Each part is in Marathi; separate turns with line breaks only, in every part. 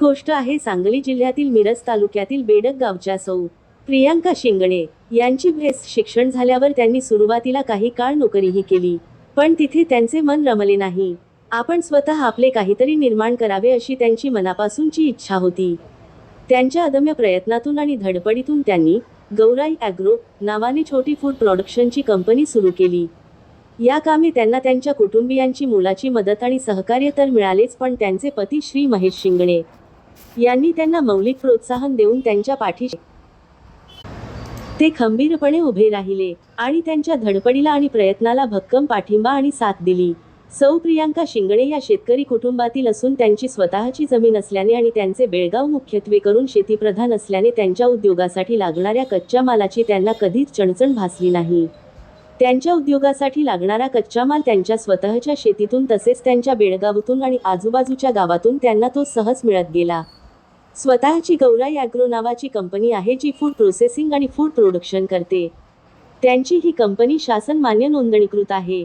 गोष्ट आहे सांगली जिल्ह्यातील मिरज तालुक्यातील बेडक गावच्या सौ. प्रियांका शिंगणे यांची भेस शिक्षण झाल्यावर त्यांनी सुरुवातीला काही काळ नोकरीही केली पण तिथे त्यांचे मन रमले नाही. आपण स्वतः आपले काहीतरी निर्माण करावे अशी त्यांची मनापासूनची इच्छा होती. त्यांच्या अदम्य प्रयत्नातून आणि धडपडीतून त्यांनी गौराई ॲग्रो नावाने छोटी फूड प्रोडक्शनची कंपनी सुरू केली. या कामी त्यांना त्यांच्या कुटुंबियांची मुलाची मदत आणि सहकार्य तर मिळालेच पण त्यांचे पती श्री महेश शिंगणे यांनी त्यांना मौलिक प्रोत्साहन देऊन त्यांच्या पाठीशी ते खंबीरपणे उभे राहिले आणि त्यांच्या धडपडीला आणि प्रयत्नाला भक्कम पाठिंबा आणि साथ दिली. सौ प्रियांका शिंगणे या शेतकरी कुटुंबातील असून त्यांची स्वतःची जमीन असल्याने आणि त्यांचे बेळगाव मुख्यत्वे करून शेतीप्रधान असल्याने त्यांच्या उद्योगासाठी लागणाऱ्या कच्च्या मालाची त्यांना कधीच चणचण भासली नाही. त्यांच्या उद्योगासाठी लागणारा कच्चा माल त्यांच्या स्वतःच्या शेतीतून तसेच त्यांच्या बेळगावातून आणि आजूबाजूच्या गावातून त्यांना तो सहज मिळत गेला. स्वतःची गौराई ॲग्रो नावाची कंपनी आहे जी फूड प्रोसेसिंग आणि फूड प्रोडक्शन करते. त्यांची ही कंपनी शासन मान्य नोंदणीकृत आहे.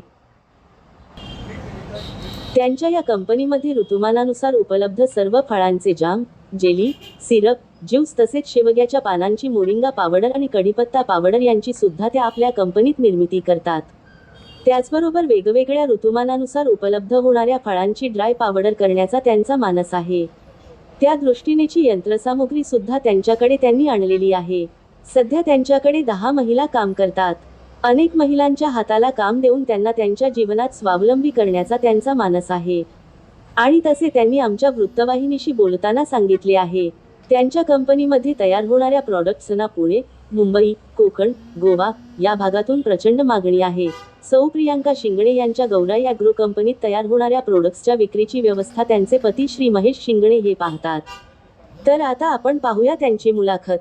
त्यांच्या या कंपनीमध्ये ऋतुमानानुसार उपलब्ध सर्व फळांचे जाम जेली सिरप ज्यूस तसेच शेवग्याच्या पानांची मोरिंगा पावडर आणि कढीपत्ता पावडर यांची सुद्धा त्या आपल्या कंपनीत निर्मिती करतात. त्याचबरोबर वेगवेगळ्या ऋतुमानानुसार उपलब्ध होणाऱ्या फळांची ड्राय पावडर करण्याचा त्यांचा मानस आहे. त्या दृष्टीनेची यंत्रसामुग्री सुद्धा त्यांच्याकडे त्यांनी आणलेली आहे. सध्या त्यांच्याकडे दहा महिला काम करतात. अनेक महिलांच्या हाताला काम देऊन त्यांना त्यांच्या जीवनात स्वावलंबी करण्याचा त्यांचा मानस आहे. आणि तसे त्यांनी आमच्या वृत्तवाहिनीशी बोलताना सांगितले आहे. त्यांच्या कंपनीमध्ये तयार होणाऱ्या प्रॉडक्ट्सना पुणे मुंबई कोकण गोवा या भागातून प्रचंड मागणी आहे. सौ प्रियांका शिंगणे यांच्या गौराई ग्रो कंपनीत तयार होणाऱ्या प्रोडक्ट्सच्या विक्रीची व्यवस्था त्यांचे पती श्री महेश शिंगणे हे पाहतात. तर आता आपण पाहूया त्यांची मुलाखत.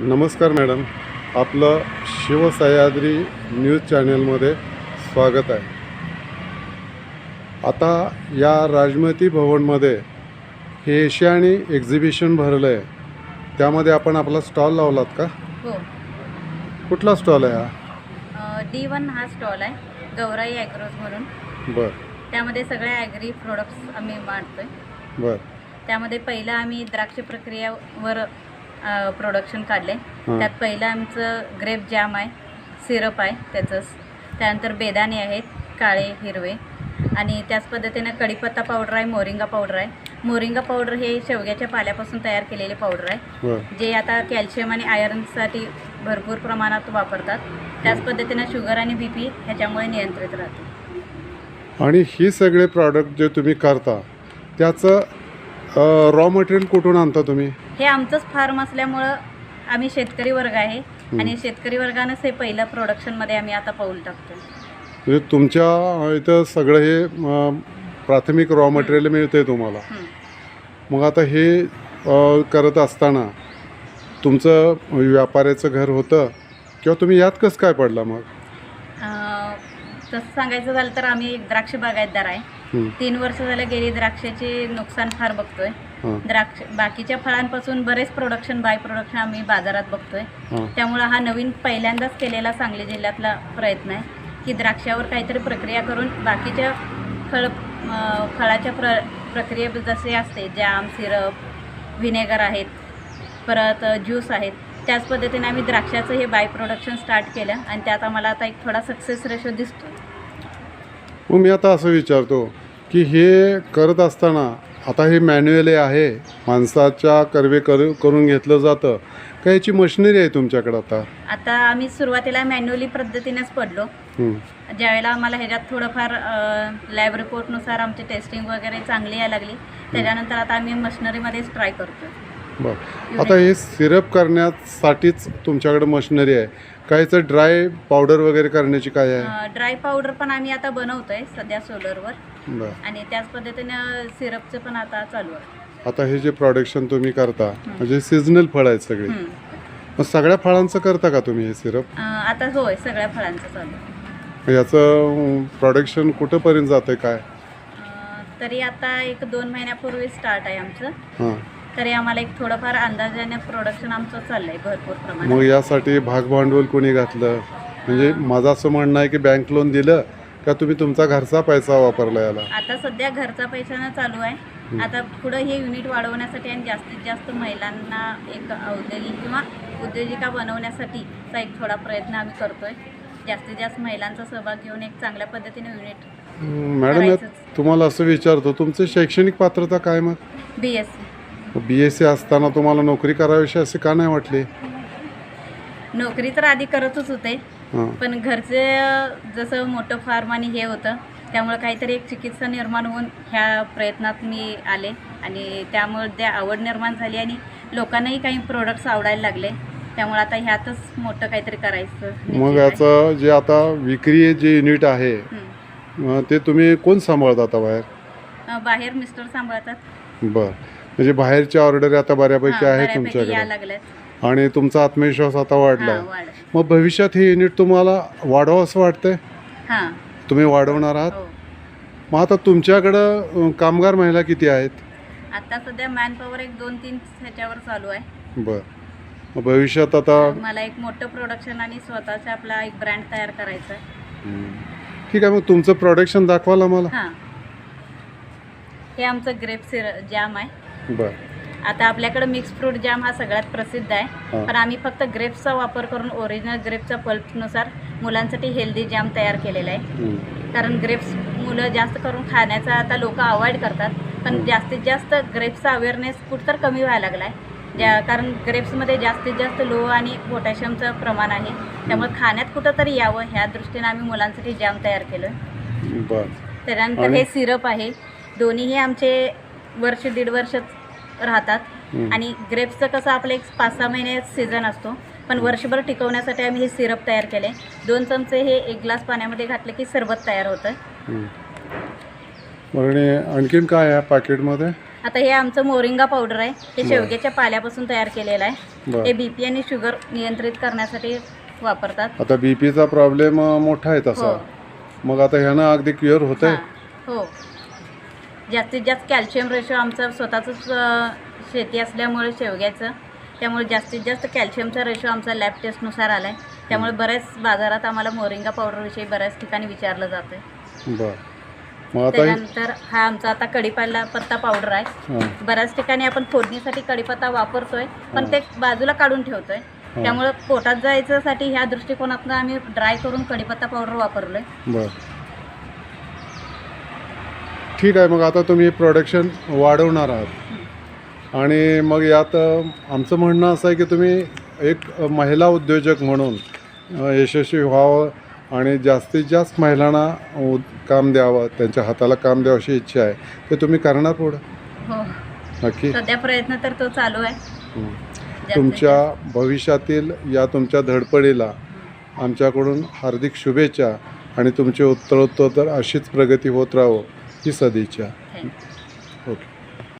नमस्कार मॅडम. आपलं शिवसह्याद्री न्यूज चॅनलमध्ये स्वागत आहे. आता या राजमती भवनमध्ये हे एशियानी एक्झिबिशन भरलं आहे त्यामध्ये आपण आपला स्टॉल लावलात का?
हो.
कुठला स्टॉल आहे हा?
डी वन हा स्टॉल आहे गौराई ॲग्रोज म्हणून.
बर.
त्यामध्ये सगळ्या ॲग्री प्रोडक्ट्स आम्ही मांडतोय.
बर.
त्यामध्ये पहिलं आम्ही द्राक्ष प्रक्रियावर प्रोडक्शन काढले
हां.
त्यात पहिलं आमचं ग्रेप जॅम आहे सिरप आहे त्याचंच त्यानंतर बेदाणे आहेत काळे हिरवे. आणि त्याच पद्धतीनं कढीपत्ता पावडर आहे मोरिंगा पावडर आहे. मोरिंगा पावडर हे शेवग्याच्या पाल्यापासून तयार केलेले पावडर आहे. जे आता कॅल्शियम आणि आयर्नसाठी भरपूर प्रमाणात वापरतात. त्याच पद्धतीनं शुगर आणि बी पी ह्याच्यामुळे नियंत्रित राहते.
आणि ही सगळे प्रॉडक्ट जे तुम्ही करता त्याचं रॉ मटेरियल कुठून आणता तुम्ही?
हे आमचंच फार्म असल्यामुळं आम्ही शेतकरी वर्ग आहे. आणि शेतकरी वर्गानंच हे पहिलं प्रोडक्शनमध्ये आम्ही आता पाऊल टाकतो
म्हणजे तुमच्या इथं सगळं हे प्राथमिक रॉ मटेरियल मिळते तुम्हाला. मग आता हे करत असताना तुमचं व्यापाऱ्याचं घर होतं किंवा तुम्ही यात कसं काय पडला मग?
तसं सांगायचं झालं तर आम्ही एक द्राक्ष बागायतदार आहे. तीन वर्ष झालं गेली द्राक्षाचे नुकसान फार बघतोय. द्राक्ष बाकीच्या फळांपासून बरेच प्रोडक्शन बाय प्रोडक्शन आम्ही बाजारात बघतोय. त्यामुळं हा नवीन पहिल्यांदाच केलेला सांगली जिल्ह्यातला प्रयत्न आहे. की द्राक्षावर काहीतरी प्रक्रिया करून बाकीच्या फळ फळाच्या प्र प्रक्रिये जसे असते जॅम सिरप व्हिनेगर आहेत परत ज्यूस आहेत त्याच पद्धतीने आम्ही द्राक्षाचं हे बाय प्रोडक्शन स्टार्ट केलं आणि त्यात आम्हाला आता एक थोडा सक्सेस रेशो दिसतो
मग मी आता असं विचारतो की हे करत असताना आता हे मॅन्युअली आहे माणसाच्या कर्वे करू करून घेतलं जातं का याची मशिनरी आहे तुमच्याकडं आता?
आता आम्ही सुरुवातीला मॅन्युअली पद्धतीनेच पडलो. ज्यावेळेला आम्हाला ह्याच्यात थोडंफार लॅब रिपोर्टनुसार आमची टेस्टिंग वगैरे चांगली यायला लागली. त्याच्यानंतर आता आम्ही मशिनरीमध्येच ट्राय करतो
बरं. आता हे सिरप करण्यासाठीच तुमच्याकडे मशिनरी आहे. काहीचं ड्राय पावडर वगैरे करण्याची काय आहे?
ड्राय पावडर पण आम्ही आता बनवतोय सध्या सोलरवर आणि त्याच पद्धतीनं सिरपचं पण आता चालू आहे.
आता हे जे प्रोडक्शन तुम्ही करता म्हणजे सिजनल फळ आहेत सगळे. मग सगळ्या फळांचं करता का तुम्ही हे सिरप
आता होय सगळ्या फळांचं चालू आहे.
याचं प्रोडक्शन कुठंपर्यंत जातं काय?
अं, तरी आता एक दोन महिन्यापूर्वी स्टार्ट आहे आमचं.
हां.
तरी आम्हाला एक थोडंफार अंदाजाने प्रोडक्शन आमचं चाललंय भरपूर प्रमाणात.
मग यासाठी भाग भांडवल कोणी घातलं? म्हणजे माझं असं म्हणणं आहे की बँक लोन दिलं का तुम्ही तुमचा घरचा पैसा वापरला याला?
आता सध्या घरचा पैशानं चालू आहे. आता पुढं हे युनिट वाढवण्यासाठी आणि जास्तीत जास्त महिलांना एक औद्योगिक किंवा उद्योजिका बनवण्यासाठीचा एक थोडा प्रयत्न आम्ही करतोय. जास्तीत जास्त महिलांचा सहभाग घेऊन एक चांगल्या पद्धतीने युनिट
मॅडम यात. तुम्हाला असं विचारतो तुमचं शैक्षणिक पात्रता काय मग?
B S
B S C असताना तुम्हाला नोकरी करावीशी असे का नाही वाटली?
नोकरी तर आधी करतच होते
हां.
पण घरचे अ, जसं मोठं फार्म आणि हे होतं त्यामुळे काहीतरी एक चिकित्सा निर्माण होऊन ह्या प्रयत्नात मी आले. आणि त्यामुळे त्या आवड निर्माण झाली आणि लोकांनाही काही प्रोडक्ट्स आवडायला लागले. त्यामुळे आता ह्यातच मोठं काहीतरी करायचं
मग. याचं जे आता विक्री जे युनिट आहे. अं, ते तुम्ही कोण सांभाळता आता बाहेर?
अ, बाहेर मिस्टर सांभाळतात.
बर. म्हणजे बाहेरच्या ऑर्डर आता बऱ्यापैकी
हां,
आहे
बऱ्यापैकी या
तुमच्याकडे
लागल्यात.
आणि तुमचा आत्मविश्वास आता वाढला
वाढ
मग भविष्यात हे युनिट तुम्हाला वाढवावं असं वाटतंय?
हां.
तुम्ही वाढवणार आहात?
हो.
मग आता तुमच्याकडं अं, कामगार महिला किती आहेत?
आता सध्या मॅन पॉवर एक दोन तीन ह्याच्यावर चालू आहे.
बर. मग भविष्यात आता
मला एक मोठं प्रोडक्शन आणि स्वतःचा आपला एक ब्रँड तयार करायचा आहे.
ठीक आहे मग तुमचं प्रोडक्शन दाखवाल आम्हाला?
हां. हे आमचं ग्रेप सिर जॅम आहे.
बर.
आता आपल्याकडे मिक्स फ्रूट जॅम हा सगळ्यात प्रसिद्ध आहे. पण आम्ही फक्त ग्रेप्सचा वापर करून ओरिजिनल ग्रेपच्या पल्पनुसार मुलांसाठी हेल्दी जॅम तयार केलेला आहे. कारण ग्रेप्स मुलं जास्त करून खाण्याचा आता लोक अवॉइड करतात. पण जास्तीत जास्त ग्रेप्सचा अवेअरनेस कुठं तर कमी व्हायला लागला आहे ज्या कारण ग्रेप्समध्ये जास्तीत जास्त लो आणि पोटॅशियमचं प्रमाण आहे. त्यामुळे खाण्यात कुठं तरी यावं ह्या दृष्टीने आम्ही मुलांसाठी जॅम तयार केलं
बर.
त्यानंतर हे सिरप आहे. दोन्हीही आमचे वर्ष दीड वर्ष राहतात. आणि ग्रेप्सचं कसं आपलं एक पाच सहा महिने सीझन असतो. पण वर्षभर टिकवण्यासाठी आम्ही हे सिरप तयार केले दोन चमचे हे एक ग्लास पाण्यामध्ये घातले की सरबत तयार होतं.
आणखीन काय आहे पॅकेटमध्ये
आता हे आमचं मोरिंगा पावडर आहे. हे. शेवग्याच्या पाल्यापासून तयार केलेलं आहे. हे बी पी आणि शुगर नियंत्रित करण्यासाठी वापरतात.
आता बी पीचा प्रॉब्लेम मोठा आहे तसा.
हो.
मग आता ह्यानं अगदी क्युअर होत आहे
हां, जास्तीत जास्त कॅल्शियम रेशो आमचं स्वतःचंच अं, शेती असल्यामुळे शेवग्याचं. त्यामुळे जास्तीत जास्त कॅल्शियमचा रेशो आमचा लॅब टेस्टनुसार आला आहे त्यामुळे बऱ्याच बाजारात आम्हाला मोरिंगा पावडरविषयी बऱ्याच ठिकाणी विचारलं जातं
बर. मग आता हे-
त्यानंतर हा आमचा आता कढीपत्ता पत्ता पावडर आहे.
हां.
बऱ्याच ठिकाणी आपण फोडणीसाठी कढीपत्ता वापरतोय पण. ते बाजूला काढून ठेवतोय. त्यामुळे पोटात जायच्यासाठी ह्या दृष्टिकोनातनं आम्ही ड्राय करून कढीपत्ता पावडर वापरलोय.
बर. ठीक आहे मग आता तुम्ही प्रोडक्शन वाढवणार आहात. आणि मग यात अ, आमचं म्हणणं असं आहे की तुम्ही एक अ, महिला उद्योजक म्हणून अ, यशस्वी व्हावं आणि जास्तीत जास्त महिलांना काम द्यावं त्यांच्या हाताला काम द्यावं अशी इच्छा आहे. ते तुम्ही करणार पुढं?
हो.
नक्की.
सध्या प्रयत्न तर तो चालू आहे.
तुमच्या भविष्यातील या तुमच्या धडपडीला आमच्याकडून हार्दिक शुभेच्छा आणि तुमची उत्तरोत्तर अशीच प्रगती होत राहो ही सदिच्छा. ओके.